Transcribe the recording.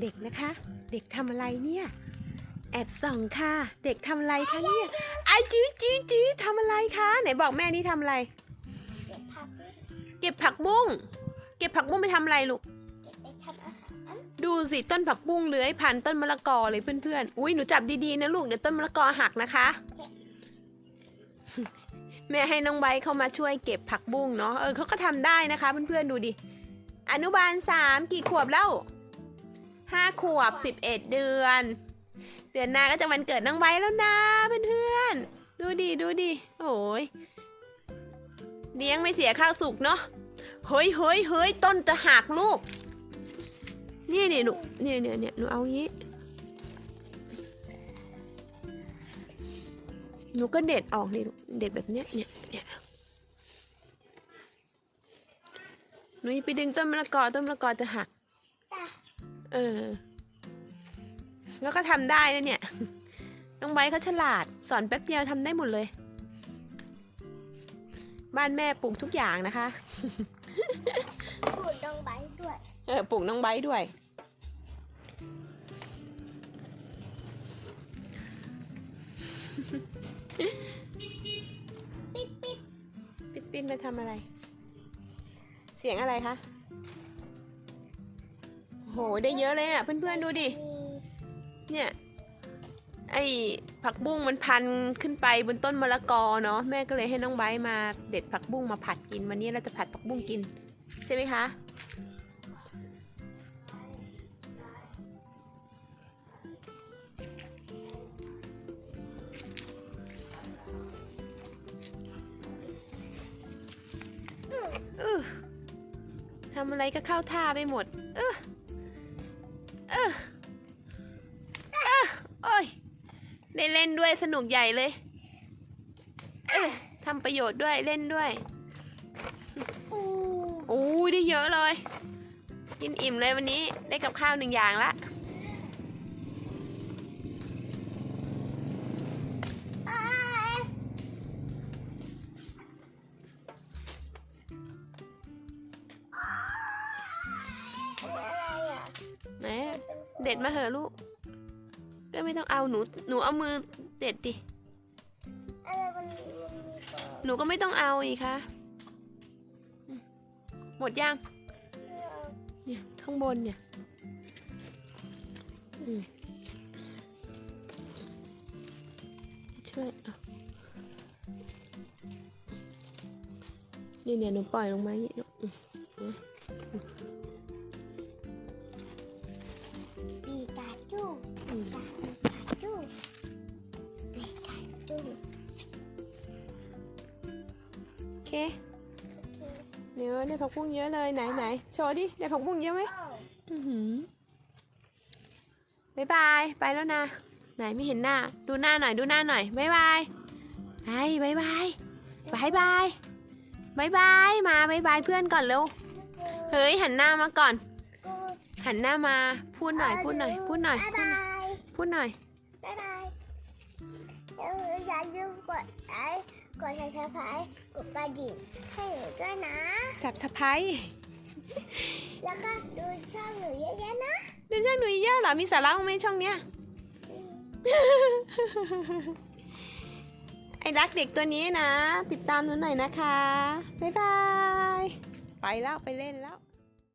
เด็กนะคะ เด็กทำอะไรเนี่ย แอบส่องค่ะ เด็กทำอะไรคะเนี่ยไอ้จี้จี้จี้ทำอะไรคะไหนบอกแม่นี่ทำอะไร เก็บผักเก็บผักบุ้งเก็บผักบุ้งไปทำอะไรลูกเก็บไปทำอาหารดูสิต้นผักบุ้งเลื้อยผ่านต้นมะละกอเลยเพื่อนๆอุ้ยหนูจับดีๆนะลูกเดี๋ยวต้นมะละกอหักนะคะ แม่ให้น้องใบร์ทเข้ามาช่วยเก็บผักบุ้งเนาะเออเขาก็ทำได้นะคะเพื่อนๆดูดิอนุบาลสามกี่ขวบแล้ว ห้าขวบสิบเอ็ดเดือน เดือนหน้าก็จะวันเกิดน้องใบร์ทแล้วนะเพื่อนๆ ดูดิดูดิโอ้ยเลี้ยงไม่เสียข้าวสุกเนาะ เฮ้ยเฮ้ยเฮ้ยต้นจะหักลูก นี่นี่หนูเนี่ยเนี่ยเนี่ยหนูเอางี้ หนูก็เด็ดออกนี่ลูเด็ดแบบเนี้ยเนี่ยเนี่ยหนูอย่าไปดึงต้นมะละกอต้นมะละกอจะหัก เออ แล้วก็ทำได้นะเนี่ย น้องไบร์ทเขาฉลาด สอนแป๊บเดียวทำได้หมดเลย บ้านแม่ปลูกทุกอย่างนะคะพูดดองใบด้วย เออปลูกน้องไบร์ทด้วย ปิดปิดปิดปินไปทำอะไร เสียงอะไรคะโหได้เยอะเลยอะ เพื่อนๆดูดิ เนี่ย ไอ้ผักบุ้งมันพันขึ้นไปบนต้นมะละกอเนาะแม่ก็เลยให้น้องไบมาเด็ดผักบุ้งมาผัดกินวันนี้เราจะผัดผักบุ้งกิน ใช่ไหมคะทำอะไรก็เข้าท่าไปหมด เออ ได้เล่นด้วยสนุกใหญ่เลยเออทำประโยชน์ด้วยเล่นด้วยอูโอ้ยได้เยอะเลย กินอิ่มเลยวันนี้ได้กับข้าวหนึ่งอย่างละอ้ายอะไรอะไหนอะเด็ดมาเหอะลูก ก็ไม่ต้องเอาหนูหนูเอามือเด็ดดิอะไรมันมันมีตัวหนูก็ไม่ต้องเอาอีกค่ะอืมหมดยังเนี่ยข้างบนเนี่ยอืมช่วยเอานี่เนี่ยหนูปล่อยลงมาอย่างนี้ เคเดี๋ยวได้ผักบุ้งเยอะเลยไหนไหนโชว์ดิได้ผักบุ้งเยอะไหมอ้าวอือหือบายบายไปแล้วนะ ไหนไม่เห็นหน้า ดูหน้าหน่อยดูหน้าหน่อยบายบายไอ้บายบายบายบายบายบายมาบายบายเพื่อนก่อนเร็วเฮ้ยหันหน้ามาก่อนกูหันหน้ามาพูดหน่อยพูดหน่อยพูดหน่อยบ๊ายพูดหน่อยบายพูดหน่อยบ๊ายบายเอออย่าลืมกดไลค์ กดแชร์ไพรส์กดกระดิ่งให้หนูด้วยนะสับสะพายแล้วก็ดูช่องหนูเยอะๆนะดูช่องหนูเยอะเหรอมีสาระบ้างไหมช่องเนี้ย ไอ้รักเด็กตัวนี้นะ ติดตามหนูหน่อยนะคะ บ๊ายบาย ไปแล้วไปเล่นแล้ว